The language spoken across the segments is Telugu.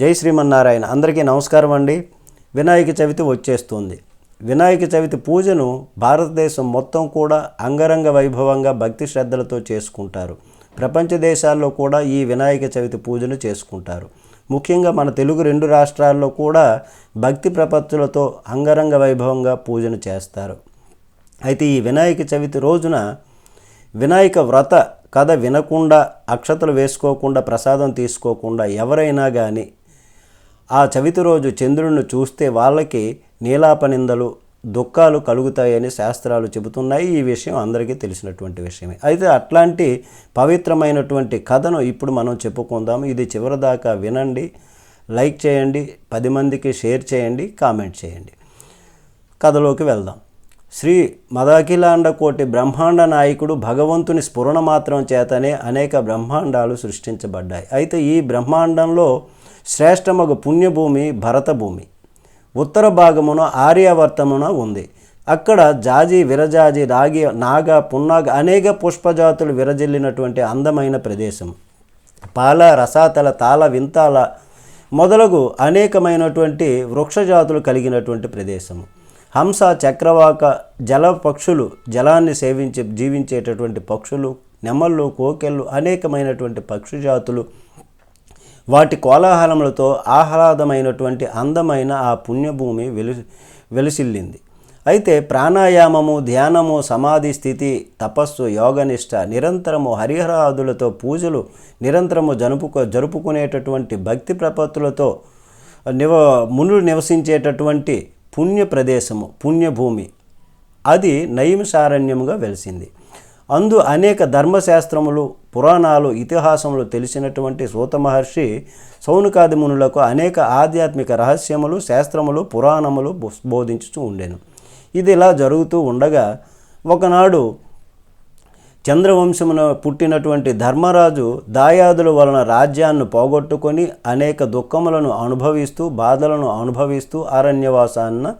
జై శ్రీమన్నారాయణ. అందరికీ నమస్కారం అండి. వినాయక చవితి వచ్చేస్తుంది. వినాయక చవితి పూజను భారతదేశం మొత్తం కూడా అంగరంగ వైభవంగా భక్తి శ్రద్ధలతో చేసుకుంటారు. ప్రపంచ దేశాల్లో కూడా ఈ వినాయక చవితి పూజను చేసుకుంటారు. ముఖ్యంగా మన తెలుగు రెండు రాష్ట్రాల్లో కూడా భక్తి ప్రపత్తులతో అంగరంగ వైభవంగా పూజను చేస్తారు. అయితే ఈ వినాయక చవితి రోజున వినాయక వ్రత కథ వినకుండా అక్షతలు వేసుకోకుండా ప్రసాదం తీసుకోకుండా ఎవరైనా కానీ ఆ చవితి రోజు చంద్రుడిని చూస్తే వాళ్ళకి నీలాపనిందలు దుఃఖాలు కలుగుతాయని శాస్త్రాలు చెబుతున్నాయి. ఈ విషయం అందరికీ తెలిసినటువంటి విషయమే. అయితే అట్లాంటి పవిత్రమైనటువంటి కథను ఇప్పుడు మనం చెప్పుకుందాం. ఇది చివరిదాకా వినండి లైక్ చేయండి పది మందికి షేర్ చేయండి కామెంట్ చేయండి. కథలోకి వెళ్దాం. శ్రీ మదాఖిలాండ కోటి బ్రహ్మాండ నాయకుడు భగవంతుని స్ఫురణ మాత్రం చేతనే అనేక బ్రహ్మాండాలు సృష్టించబడ్డాయి. అయితే ఈ బ్రహ్మాండంలో శ్రేష్టమగు పుణ్యభూమి భరతభూమి. ఉత్తర భాగమున ఆర్యావర్తమున ఉంది. అక్కడ జాజి విరజాజి రాగి నాగ పున్నాగ అనేక పుష్పజాతులు విరజిల్లినటువంటి అందమైన ప్రదేశం. పాల రసాతల తాళ వింతాల మొదలగు అనేకమైనటువంటి వృక్షజాతులు కలిగినటువంటి ప్రదేశము. హంస చక్రవాక జల పక్షులు జలాన్ని సేవించి జీవించేటటువంటి పక్షులు నెమళ్ళు కోకెళ్ళు అనేకమైనటువంటి పక్షి జాతులు వాటి కోలాహలములతో ఆహ్లాదమైనటువంటి అందమైన ఆ పుణ్యభూమి వెలు వెలిసిల్లింది. అయితే ప్రాణాయామము ధ్యానము సమాధి స్థితి తపస్సు యోగనిష్ట నిరంతరము హరిహరాదులతో పూజలు నిరంతరము జరుపుకో జరుపుకునేటటువంటి భక్తి ప్రపత్తులతో నివ మునులు నివసించేటటువంటి పుణ్య ప్రదేశము పుణ్యభూమి. అది నైమిషారణ్యముగా వెలిసింది. అందు అనేక ధర్మశాస్త్రములు పురాణాలు ఇతిహాసములు తెలిసినటువంటి సూత మహర్షి సౌనకాది మునులకు అనేక ఆధ్యాత్మిక రహస్యములు శాస్త్రములు పురాణములు బో- బోధించుతూ ఉండేను. ఇది ఇలా జరుగుతూ ఉండగా ఒకనాడు చంద్రవంశమున పుట్టినటువంటి ధర్మరాజు దాయాదుల వలన రాజ్యాన్ని పోగొట్టుకొని అనేక దుఃఖములను అనుభవిస్తూ బాధలను అనుభవిస్తూ అరణ్యవాసాన్న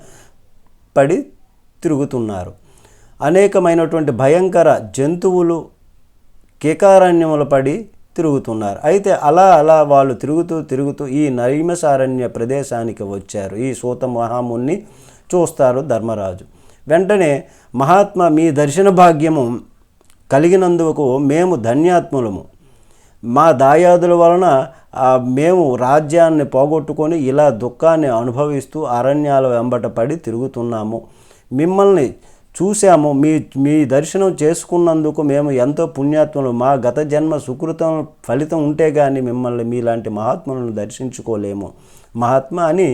పడి తిరుగుతున్నారు. అనేకమైనటువంటి భయంకర జంతువులు కేకారణ్యములు పడి తిరుగుతున్నారు. అయితే అలా అలా వాళ్ళు తిరుగుతూ తిరుగుతూ ఈ నైమసారణ్య ప్రదేశానికి వచ్చారు. ఈ సూత మహాముని చూస్తారు ధర్మరాజు. వెంటనే మహాత్మ మీ దర్శన భాగ్యము కలిగినందుకు మేము ధన్యాత్ములము. మా దాయాదుల వలన మేము రాజ్యాన్ని పోగొట్టుకొని ఇలా దుఃఖాన్ని అనుభవిస్తూ అరణ్యాల వెంబట పడి తిరుగుతున్నాము. మిమ్మల్ని చూశాము. మీ మీ దర్శనం చేసుకున్నందుకు మేము ఎంతో పుణ్యాత్మలు. మా గత జన్మ సుకృతం ఫలితం ఉంటే కానీ మిమ్మల్ని మీలాంటి మహాత్ములను దర్శించుకోలేము. మహాత్మ అని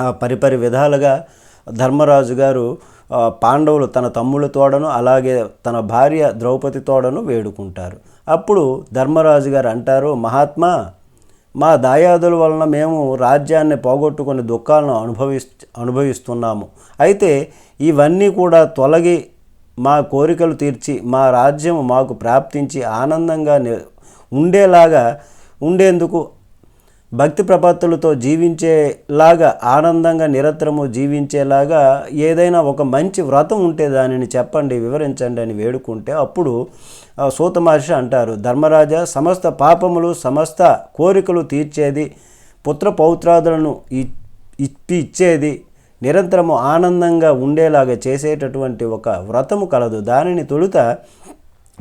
ఆ, పరిపరి విధాలుగా ధర్మరాజు గారు పాండవులు తన తమ్ముళ్ళ తోడను అలాగే తన భార్య ద్రౌపది తోడను వేడుకుంటారు. అప్పుడు ధర్మరాజు గారు అంటారు మహాత్మా మా దాయాదుల వలన మేము రాజ్యాన్ని పోగొట్టుకుని దుఃఖాలను అనుభవి అనుభవిస్తున్నాము. అయితే ఇవన్నీ కూడా తొలగి మా కోరికలు తీర్చి మా రాజ్యం మాకు ప్రాప్తించి ఆనందంగా ఉండేలాగా ఉండేందుకు భక్తి ప్రపత్తులతో జీవించేలాగా ఆనందంగా నిరంతరము జీవించేలాగా ఏదైనా ఒక మంచి వ్రతం ఉంటే దానిని చెప్పండి వివరించండి అని వేడుకుంటే అప్పుడు సూత మహర్షి అంటారు ధర్మరాజా సమస్త పాపములు సమస్త కోరికలు తీర్చేది పుత్ర పౌత్రాదులను ఇ- ఇప్పి ఇచ్చేది నిరంతరము ఆనందంగా ఉండేలాగా చేసేటటువంటి ఒక వ్రతము కలదు. దానిని తొలుత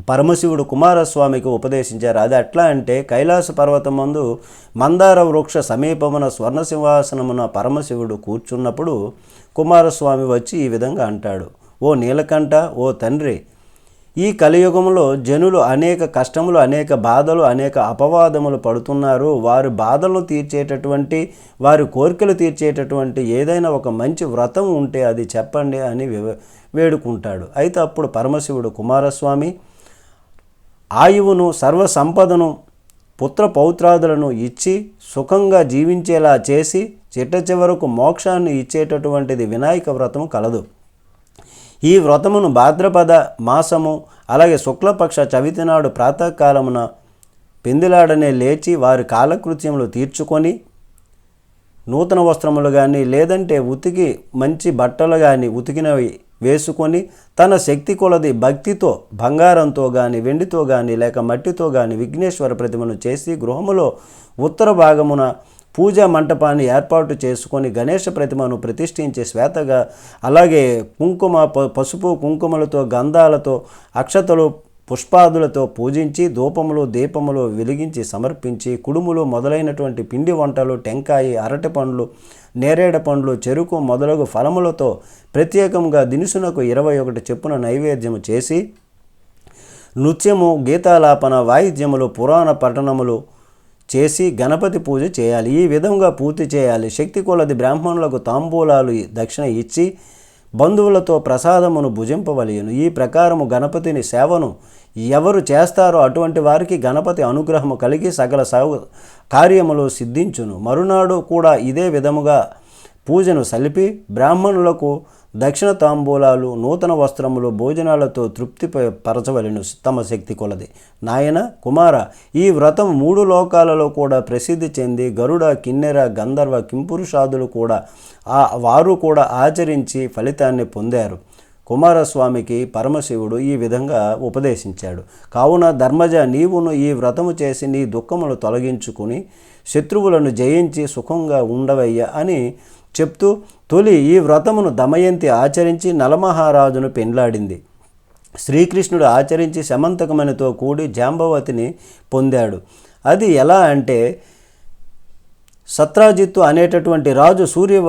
పరమశివుడు కుమారస్వామికి ఉపదేశించారు. అది ఎట్లా అంటే కైలాస పర్వతమందు మందార వృక్ష సమీపమున స్వర్ణ సింహాసనమున పరమశివుడు కూర్చున్నప్పుడు కుమారస్వామి వచ్చి ఈ విధంగా అంటాడు. ఓ నీలకంఠ ఓ తండ్రి ఈ కలియుగంలో జనులు అనేక కష్టములు అనేక బాధలు అనేక అపవాదములు పడుతున్నారు. వారి బాధలను తీర్చేటటువంటి వారి కోరికలు తీర్చేటటువంటి ఏదైనా ఒక మంచి వ్రతం ఉంటే అది చెప్పండి అని వేడుకుంటాడు. అయితే అప్పుడు పరమశివుడు కుమారస్వామి ఆయువును సర్వ సంపదను పుత్ర పౌత్రాదులను ఇచ్చి సుఖంగా జీవించేలా చేసి చిట్ట చివరకు మోక్షాన్ని ఇచ్చేటటువంటిది వినాయక వ్రతం కలదు. ఈ వ్రతమును భాద్రపద మాసము అలాగే శుక్లపక్ష చవితి నాడు ప్రాతకాలమున పెందిలాడనే లేచి వారి కాలకృత్యములు తీర్చుకొని నూతన వస్త్రములు కానీ లేదంటే ఉతికి మంచి బట్టలు కానీ ఉతికినవి వేసుకొని తన శక్తి కొలది భక్తితో బంగారంతో కానీ వెండితో కానీ లేక మట్టితో కానీ విఘ్నేశ్వర ప్రతిమను చేసి గృహములో ఉత్తర భాగమున పూజా మంటపాన్ని ఏర్పాటు చేసుకొని గణేష ప్రతిమను ప్రతిష్ఠించి శ్వేతగా అలాగే కుంకుమ ప- పసుపు కుంకుమలతో గంధాలతో అక్షతలు పుష్పాదులతో పూజించి ధూపములు దీపములు వెలిగించి సమర్పించి కుడుములు మొదలైనటువంటి పిండి వంటలు టెంకాయి అరటి పండ్లు నేరేడ పండ్లు చెరుకు మొదలగు ఫలములతో ప్రత్యేకంగా దినుసునకు ఇరవై ఒకటి చెప్పున నైవేద్యము చేసి నృత్యము గీతాలాపన వాయిద్యములు పురాణ పఠనములు చేసి గణపతి పూజ చేయాలి. ఈ విధంగా పూర్తి చేయాలి. శక్తి కొలది బ్రాహ్మణులకు తాంబూలాలు దక్షిణ ఇచ్చి బంధువులతో ప్రసాదమును భుజింపవలయను. ఈ ప్రకారము గణపతిని సేవను ఎవరు చేస్తారో అటువంటి వారికి గణపతి అనుగ్రహము కలిగి సకల సౌ కార్యములు సిద్ధించును. మరునాడు కూడా ఇదే విధముగా పూజను సలిపి బ్రాహ్మణులకు దక్షిణ తాంబూలాలు నూతన వస్త్రములు భోజనాలతో తృప్తి పరచవలను పరచవలెను తమ శక్తి కొలది. నాయన కుమార ఈ వ్రతం మూడు లోకాలలో కూడా ప్రసిద్ధి చెంది గరుడ కిన్నెర గంధర్వ కింపురుషాదులు కూడా ఆ వారు కూడా ఆచరించి ఫలితాన్ని పొందారు. కుమారస్వామికి పరమశివుడు ఈ విధంగా ఉపదేశించాడు. కావున ధర్మజ నీవును ఈ వ్రతము చేసి నీ దుఃఖములు తొలగించుకుని శత్రువులను జయించి సుఖంగా ఉండవయ్యా అని చెప్తూ తొలి ఈ వ్రతమును దమయంతి ఆచరించి నలమహారాజును పెండ్లాడింది. శ్రీకృష్ణుడు ఆచరించి శమంతకమణితో కూడి జాంబవతిని పొందాడు. అది ఎలా అంటే సత్రాజిత్తు అనేటటువంటి రాజు సూర్య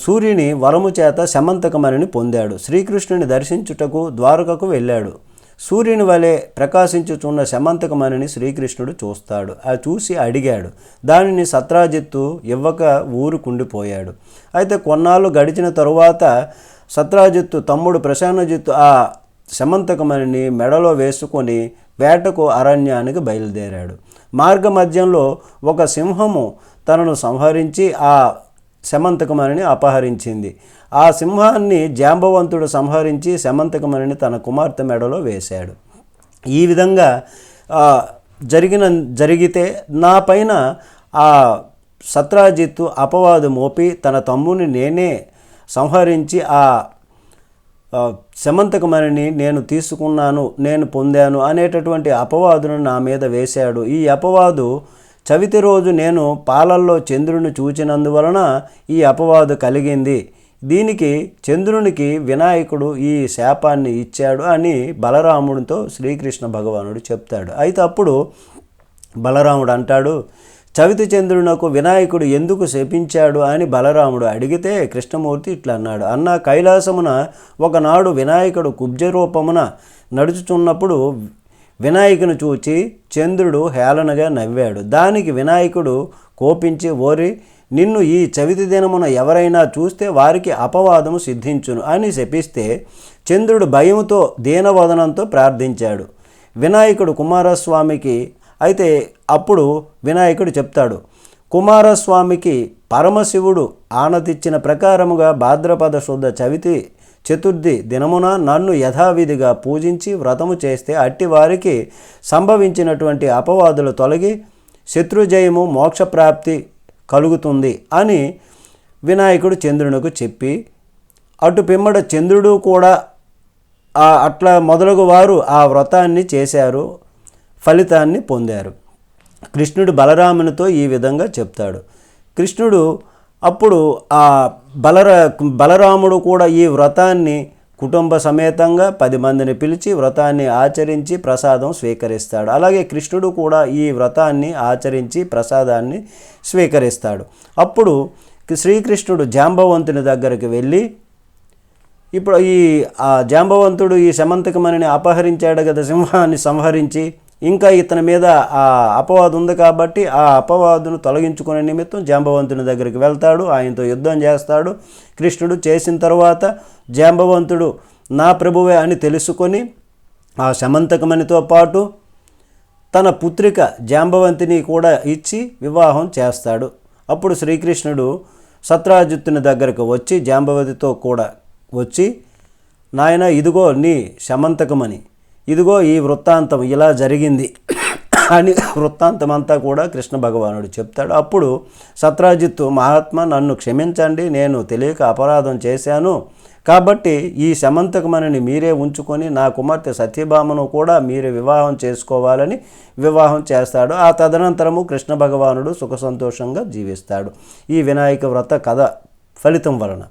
సూర్యుని వరము చేత శమంతకమణిని పొందాడు. శ్రీకృష్ణుని దర్శించుటకు ద్వారకకు వెళ్ళాడు. సూర్యుని వలె ప్రకాశించుచున్న శమంతకమణిని శ్రీకృష్ణుడు చూస్తాడు. అది చూసి అడిగాడు దానిని సత్రాజిత్తు ఇవ్వక ఊరు కుండిపోయాడు. అయితే కొన్నాళ్ళు గడిచిన తరువాత సత్రాజిత్తు తమ్ముడు ప్రశాన్నజిత్తు ఆ శమంతకమణిని మెడలో వేసుకొని వేటకు అరణ్యానికి బయలుదేరాడు. మార్గ మధ్యంలో ఒక సింహము తనను సంహరించి ఆ శమంతకమణిని అపహరించింది. ఆ సింహాన్ని జాంబవంతుడు సంహరించి శమంతకమణిని తన కుమార్తె మెడలో వేశాడు. ఈ విధంగా జరిగిన జరిగితే నా పైన ఆ సత్రాజిత్తు అపవాదు మోపి తన తమ్ముని నేనే సంహరించి ఆ ఆ, శమంతకమణిని నేను తీసుకున్నాను నేను పొందాను అనేటటువంటి అపవాదును నా మీద వేశాడు. ఈ అపవాదు చవితి రోజు నేను పాలల్లో చంద్రుని చూచినందువలన ఈ అపవాదు కలిగింది. దీనికి చంద్రునికి వినాయకుడు ఈ శాపాన్ని ఇచ్చాడు అని బలరాముడితో శ్రీకృష్ణ భగవానుడు చెప్తాడు. అయితే అప్పుడు బలరాముడు అంటాడు చవితి చంద్రునకు వినాయకుడు ఎందుకు శపించాడు? అని బలరాముడు అడిగితే కృష్ణమూర్తి ఇట్లా అన్నాడు అన్న కైలాసమున ఒకనాడు వినాయకుడు కుబ్జ రూపమున నడుచుచున్నప్పుడు వినాయకుని చూచి చంద్రుడు హేళనగా నవ్వాడు. దానికి వినాయకుడు కోపించి ఓరి నిన్ను ఈ చవితి దినమున ఎవరైనా చూస్తే వారికి అపవాదము సిద్ధించును అని శపిస్తే చంద్రుడు భయముతో దీనవదనంతో ప్రార్థించాడు. వినాయకుడు కుమారస్వామికి అయితే అప్పుడు వినాయకుడు చెప్తాడు కుమారస్వామికి పరమశివుడు ఆనతిచ్చిన ప్రకారముగా భాద్రపద శుద్ధ చవితి చతుర్థి దినమున నన్ను యథావిధిగా పూజించి వ్రతము చేస్తే అట్టి వారికి సంభవించినటువంటి అపవాదులు తొలగి శత్రుజయము మోక్షప్రాప్తి కలుగుతుంది అని వినాయకుడు చంద్రునికి చెప్పి అటు పిమ్మడ చంద్రుడు కూడా అట్లా మొదలగు వారు ఆ వ్రతాన్ని చేశారు ఫలితాన్ని పొందారు. కృష్ణుడు బలరామునితో ఈ విధంగా చెప్తాడు. కృష్ణుడు అప్పుడు ఆ బలర బలరాముడు కూడా ఈ వ్రతాన్ని కుటుంబ సమేతంగా పది మందిని పిలిచి వ్రతాన్ని ఆచరించి ప్రసాదం స్వీకరిస్తాడు. అలాగే కృష్ణుడు కూడా ఈ వ్రతాన్ని ఆచరించి ప్రసాదాన్ని స్వీకరిస్తాడు. అప్పుడు శ్రీకృష్ణుడు జాంబవంతుని దగ్గరికి వెళ్ళి ఇప్పుడు ఈ ఆ జాంబవంతుడు ఈ సమంతకమణిని అపహరించాడు కదా సింహాన్ని సంహరించి ఇంకా ఇతని మీద ఆ అపవాదు ఉంది కాబట్టి ఆ అపవాదును తొలగించుకునే నిమిత్తం జాంబవంతుని దగ్గరికి వెళ్తాడు. ఆయనతో యుద్ధం చేస్తాడు. కృష్ణుడు చేసిన తర్వాత జాంబవంతుడు నా ప్రభువే అని తెలుసుకొని ఆ శమంతకమణితో పాటు తన పుత్రిక జాంబవంతిని కూడా ఇచ్చి వివాహం చేస్తాడు. అప్పుడు శ్రీకృష్ణుడు సత్రాజిత్తుని దగ్గరకు వచ్చి జాంబవతితో కూడా వచ్చి నాయన ఇదిగో నీ శమంతకమని ఇదిగో ఈ వృత్తాంతం ఇలా జరిగింది అని వృత్తాంతం అంతా కూడా కృష్ణ భగవానుడు చెప్తాడు. అప్పుడు సత్రాజిత్తు మహాత్మ నన్ను క్షమించండి నేను తెలియక అపరాధం చేశాను. కాబట్టి ఈ శమంతకమణిని మీరే ఉంచుకొని నా కుమార్తె సత్యభామను కూడా మీరే వివాహం చేసుకోవాలని వివాహం చేస్తాడు. ఆ తదనంతరము కృష్ణ భగవానుడు సుఖ సంతోషంగా జీవిస్తాడు. ఈ వినాయక వ్రత కథ ఫలితం వలన.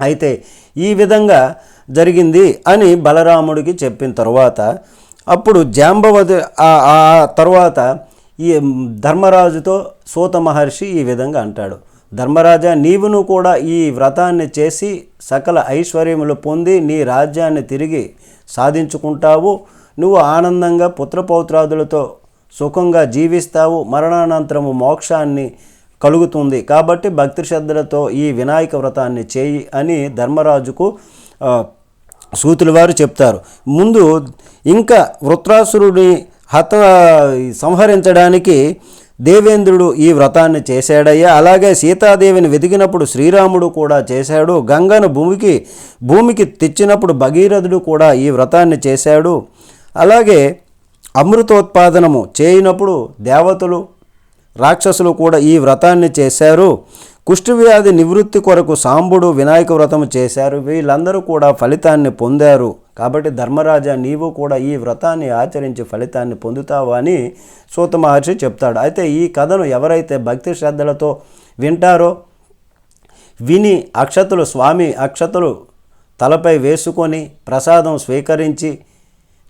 అయితే ఈ విధంగా జరిగింది అని బలరాముడికి చెప్పిన తర్వాత అప్పుడు జాంబవతి ఆ- తర్వాత ఈ ధర్మరాజుతో సూత మహర్షి ఈ విధంగా అంటాడు. ధర్మరాజా నీవును కూడా ఈ వ్రతాన్ని చేసి సకల ఐశ్వర్యములు పొంది నీ రాజ్యాన్ని తిరిగి సాధించుకుంటావు. నువ్వు ఆనందంగా పుత్రపౌత్రాదులతో సుఖంగా జీవిస్తావు. మరణానంతరము మోక్షాన్ని కలుగుతుంది. కాబట్టి భక్తి శ్రద్ధలతో ఈ వినాయక వ్రతాన్ని చేయి అని ధర్మరాజుకు సూతుల వారు చెప్తారు. ముందు ఇంకా వృత్రాసురుడిని హత సంహరించడానికి దేవేంద్రుడు ఈ వ్రతాన్ని చేశాడయ్యా. అలాగే సీతాదేవిని వెతికినప్పుడు శ్రీరాముడు కూడా చేశాడు. గంగను భూమికి భూమికి తెచ్చినప్పుడు భగీరథుడు కూడా ఈ వ్రతాన్ని చేశాడు. అలాగే అమృతోత్పాదనము చేయనప్పుడు దేవతలు రాక్షసులు కూడా ఈ వ్రతాన్ని చేశారు. కుష్ఠవ్యాధి నివృత్తి కొరకు సాంబుడు వినాయక వ్రతము చేశారు. వీళ్ళందరూ కూడా ఫలితాన్ని పొందారు. కాబట్టి ధర్మరాజా నీవు కూడా ఈ వ్రతాన్ని ఆచరించి ఫలితాన్ని పొందుతావు అని సూత మహర్షి చెప్తాడు. అయితే ఈ కథను ఎవరైతే భక్తి శ్రద్ధలతో వింటారో విని అక్షతలు స్వామి అక్షతలు తలపై వేసుకొని ప్రసాదం స్వీకరించి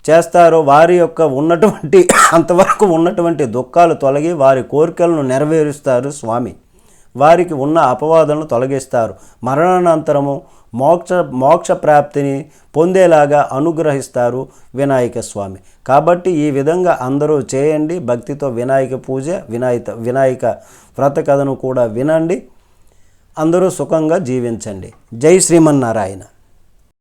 చేస్తారో వారి యొక్క ఉన్నటువంటి అంతవరకు ఉన్నటువంటి దుఃఖాలు తొలగి వారి కోరికలను నెరవేరుస్తారు స్వామి. వారికి ఉన్న అపవాదాలను తొలగిస్తారు. మరణానంతరము మోక్ష మోక్ష ప్రాప్తిని పొందేలాగా అనుగ్రహిస్తారు వినాయక స్వామి. కాబట్టి ఈ విధంగా అందరూ చేయండి. భక్తితో వినాయక పూజ వినాయక వినాయక వ్రత కథను కూడా వినండి. అందరూ సుఖంగా జీవించండి. జై శ్రీమన్నారాయణ.